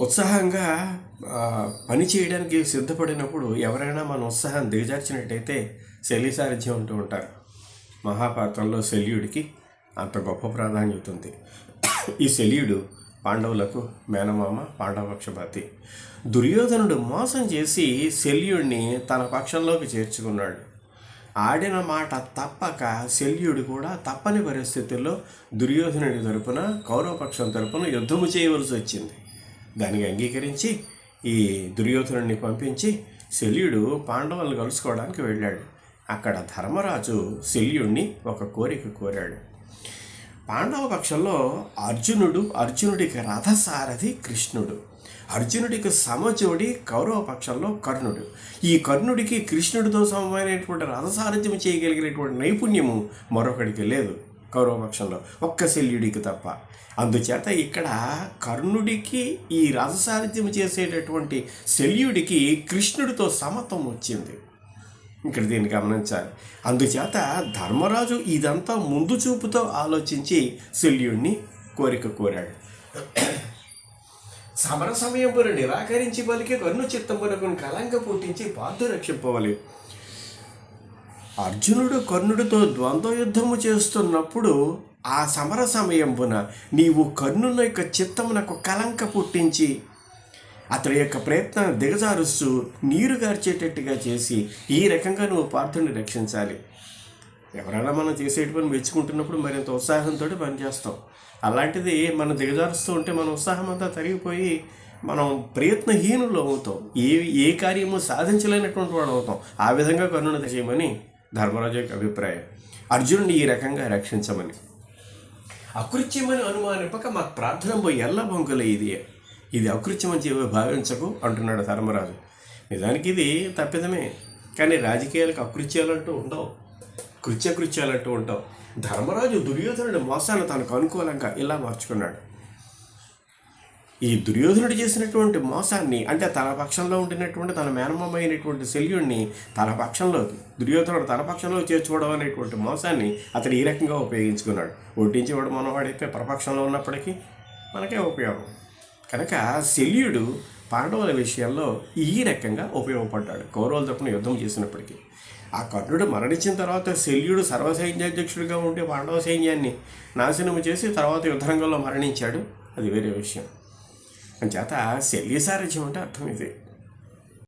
ఉత్సాహంగా పని చేయడానికి సిద్ధపడినప్పుడు ఎవరైనా మన ఉత్సాహం దిగజార్చినట్టయితే శల్యసారథ్యం అంటూ ఉంటారు. మహాభారతంలో శల్యుడికి అంత గొప్ప ప్రాధాన్యత ఉంది ఈ శల్యుడు పాండవులకు మేనమామ పాండవ పక్షపాతి దుర్యోధనుడు మోసం చేసి శల్యుడిని తన పక్షంలోకి చేర్చుకున్నాడు. ఆడిన మాట తప్పక శల్యుడు కూడా తప్పని పరిస్థితుల్లో దుర్యోధనుడి తరపున కౌరవపక్షం తరపున యుద్ధము చేయవలసి వచ్చింది. దానికి అంగీకరించి ఈ దుర్యోధనుడిని పంపించి శల్యుడు పాండవులను కలుసుకోవడానికి వెళ్ళాడు. అక్కడ ధర్మరాజు శల్యుడిని ఒక కోరిక కోరాడు. పాండవ పక్షంలో అర్జునుడు అర్జునుడికి రథసారథి కృష్ణుడు అర్జునుడికి సమజోడి కౌరవ పక్షంలో కర్ణుడు. ఈ కర్ణుడికి కృష్ణుడితో సమమైనటువంటి రథసారథ్యం చేయగలిగినటువంటి నైపుణ్యము మరొకడికి లేదు. కౌరవ పక్షంలో ఒక్క శల్యుడికి తప్ప. అందుచేత ఇక్కడ కర్ణుడికి ఈ రథసారథ్యం చేసేటటువంటి శల్యుడికి కృష్ణుడితో సమత్వం వచ్చింది. ఇక్కడ దీన్ని గమనించాలి. అందుచేత ధర్మరాజు ఇదంతా ముందు చూపుతో ఆలోచించి శల్యుడిని కోరిక కోరాడు. సమర సమయంపున నిరాకరించి పలికి కన్ను చిత్తంపునకు కలంక పుట్టించి పార్థు రక్షింపవలి అర్జునుడు కర్ణుడితో ద్వంద్వ యుద్ధము చేస్తున్నప్పుడు ఆ సమర సమయంపున నీవు కర్ణుల యొక్క చిత్తమునకు కలంక పుట్టించి అతడి యొక్క ప్రయత్నాన్ని దిగజారుస్తూ నీరు గార్చేటట్టుగా చేసి ఈ రకంగా నువ్వు పార్థుని రక్షించాలి. ఎవరైనా మనం చేసేటి పని మెచ్చుకుంటున్నప్పుడు మరింత ఉత్సాహంతో పనిచేస్తాం. అలాంటిది మనం దిగజారుస్తూ ఉంటే మన ఉత్సాహం అంతా తరిగిపోయి మనం ప్రయత్నహీనులు అవుతాం. ఏ ఏ కార్యము సాధించలేనటువంటి వాడు అవుతాం. ఆ విధంగా కర్ణుని చేయమని ధర్మరాజు యొక్క అభిప్రాయం. అర్జునుడిని ఈ రకంగా రక్షించమని. అకృత్యమని అనుమానింపక మా ప్రార్థన ఎల్ల బొంకలే ఇది. ఇది అకృత్యమని చెప్పి భావించకు అంటున్నాడు ధర్మరాజు. నిజానికి ఇది తప్పిదమే. కానీ రాజకీయాలకు అకృత్యాలు అంటూ ఉండవు. కృత్యకృత్యాలు అంటూ ఉంటావు ధర్మరాజు దుర్యోధనుడి మోసాన్ని తనకు అనుకూలంగా ఇలా మార్చుకున్నాడు. ఈ దుర్యోధనుడు చేసినటువంటి మోసాన్ని అంటే తన పక్షంలో ఉండినటువంటి తన మేనమామ అయినటువంటి శల్యుణ్ణి తన పక్షంలోకి దుర్యోధనుడు తన పక్షంలో చేర్చుకోవడం అనేటువంటి మోసాన్ని అతడు ఈ రకంగా ఉపయోగించుకున్నాడు. ఒడ్డించేవాడు మనవాడైతే పరపక్షంలో ఉన్నప్పటికీ మనకే ఉపయోగం. కనుక శల్యుడు పాండవుల విషయంలో ఈ రకంగా ఉపయోగపడ్డాడు. కౌరవుల తరపున యుద్ధం చేసినప్పటికీ. ఆ కర్ణుడు మరణించిన తర్వాత శల్యుడు సర్వసైన్యాధ్యక్షుడిగా ఉండే పాండవ సైన్యాన్ని నాశనము చేసి తర్వాత యుద్ధరంగంలో మరణించాడు. అది వేరే విషయం. అంచేత శల్యసారథ్యం అంటే అర్థం ఇది.